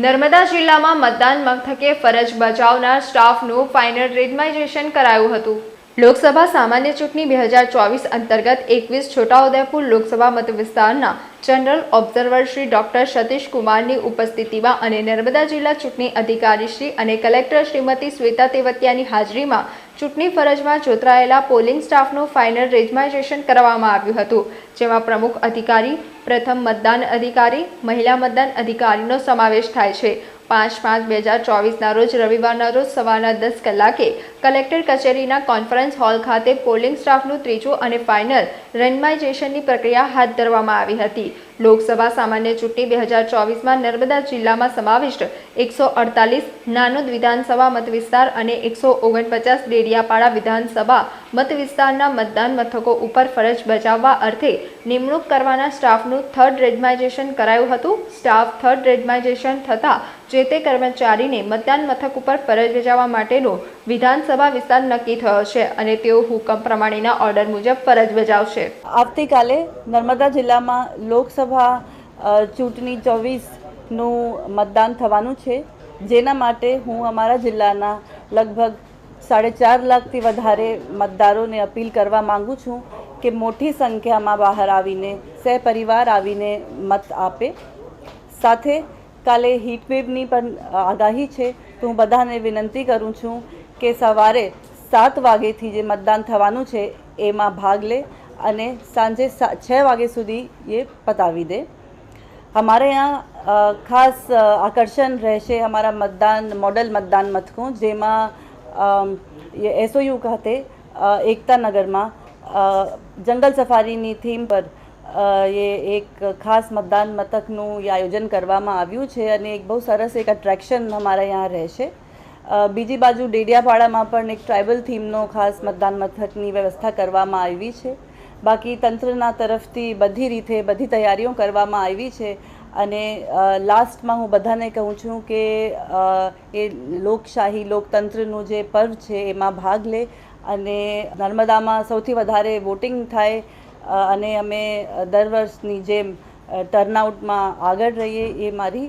નર્મદા જિલ્લામાં મતદાન મથકે ફરજ બજાવનાર સ્ટાફનું ફાઇનલ રેગમાઇઝેશન કરાયું હતું. લોકસભા સામાન્ય ચૂંટણી બે હજાર ચોવીસ અંતર્ગત એકવીસ Chhota Udepur Lok Sabha મતવિસ્તારના general observer Shri doctor Satish કુમારની ઉપસ્થિતિમાં અને નર્મદા જિલ્લા ચૂંટણી અધિકારી શ્રી અને કલેક્ટર શ્રીમતી શ્વેતા તેવતિયાની હાજરીમાં ચૂંટણી ફરજમાં જોતરાયેલા પોલિંગ સ્ટાફનું ફાઇનલ રેજમાઇઝેશન કરવામાં આવ્યું હતું, જેમાં પ્રમુખ અધિકારી, પ્રથમ મતદાન અધિકારી, મહિલા મતદાન અધિકારીનો સમાવેશ થાય છે. પાંચ પાંચ બે હજાર ચોવીસના રોજ રવિવારના રોજ સવારના દસ કલાકે કલેક્ટર કચેરીના કોન્ફરન્સ હોલ ખાતે પોલિંગ સ્ટાફનું ત્રીજું અને ફાઇનલ રેન્ડમાઇઝેશનની પ્રક્રિયા હાથ ધરવામાં આવી હતી. લોકસભા સામાન્ય ચૂંટણી બે હજાર ચોવીસમાં નર્મદા જિલ્લામાં સમાવિષ્ટ એકસો અડતાલીસ નાનોદ વિધાનસભા મતવિસ્તાર અને એકસો ઓગણપચાસ ડેડિયાપાડા વિધાનસભા મતવિસ્તારના મતદાન મથકો ઉપર ફરજ બજાવવા અર્થે નિમણૂક કરવાના સ્ટાફનું થર્ડ રેડમાઇઝેશન કરાયું હતું. સ્ટાફ થર્ડ રેડમાઇઝેશન થતાં જે તે કર્મચારીને મતદાન મથક ઉપર ફરજ બજાવવા માટેનો વિધાનસભા વિસ્તાર નક્કી થયો છે અને તેઓ હુકમ પ્રમાણેના ઓર્ડર મુજબ ફરજ બજાવશે. આવતીકાલે નર્મદા જિલ્લામાં લોકસભા ચૂંટણી ચોવીસનું મતદાન થવાનું છે. જેના માટે હું અમારા જિલ્લાના લગભગ સાડે ચાર લાખથી વધારે મતદારોને અપીલ કરવા માગું છું કે મોટી સંખ્યામાં બહાર આવીને, સહપરિવાર આવીને મત આપે. સાથે કાલે હીટવેવની પણ આગાહી છે. તો હું બધાને વિનંતી કરું છું કે સવારે સાત વાગ્યેથી જે મતદાન થવાનું છે એમાં ભાગ લે અને સાંજે સા- છ વાગે સુધી એ પતાવી દે हमारे यहाँ अ, ખાસ અ, આકર્ષણ રહેશે અમારા મતદાન મોડલ મતદાન મથકો જેમાં અમ, એસઓયુ ખાતે અ, એકતા નગરમાં અ, જંગલ સફારીની થીમ પર અ, એ એક ખાસ મતદાન મથકનું એ આયોજન કરવામાં આવ્યું છે અને એક બહુ સરસ એક અટ્રેક્શન અમારા અહીંયા રહેશે અ, બીજી બાજુ ડેડિયાપાડામાં પણ એક ટ્રાઇબલ થીમનો ખાસ મતદાન મથકની વ્યવસ્થા કરવામાં આવી છે. બાકી તંત્રના તરફથી બધી રીતે બધી તૈયારીઓ કરવામાં આવી છે અને લાસ્ટમાં હું બધાને કહું છું કે એ લોકશાહી લોકતંત્રનું જે પર્વ છે એમાં ભાગ લે અને નર્મદામાં સૌથી વધારે વોટિંગ થાય અને અમે દર વર્ષની જેમ ટર્નઆઉટમાં આગળ રહીએ એ મારી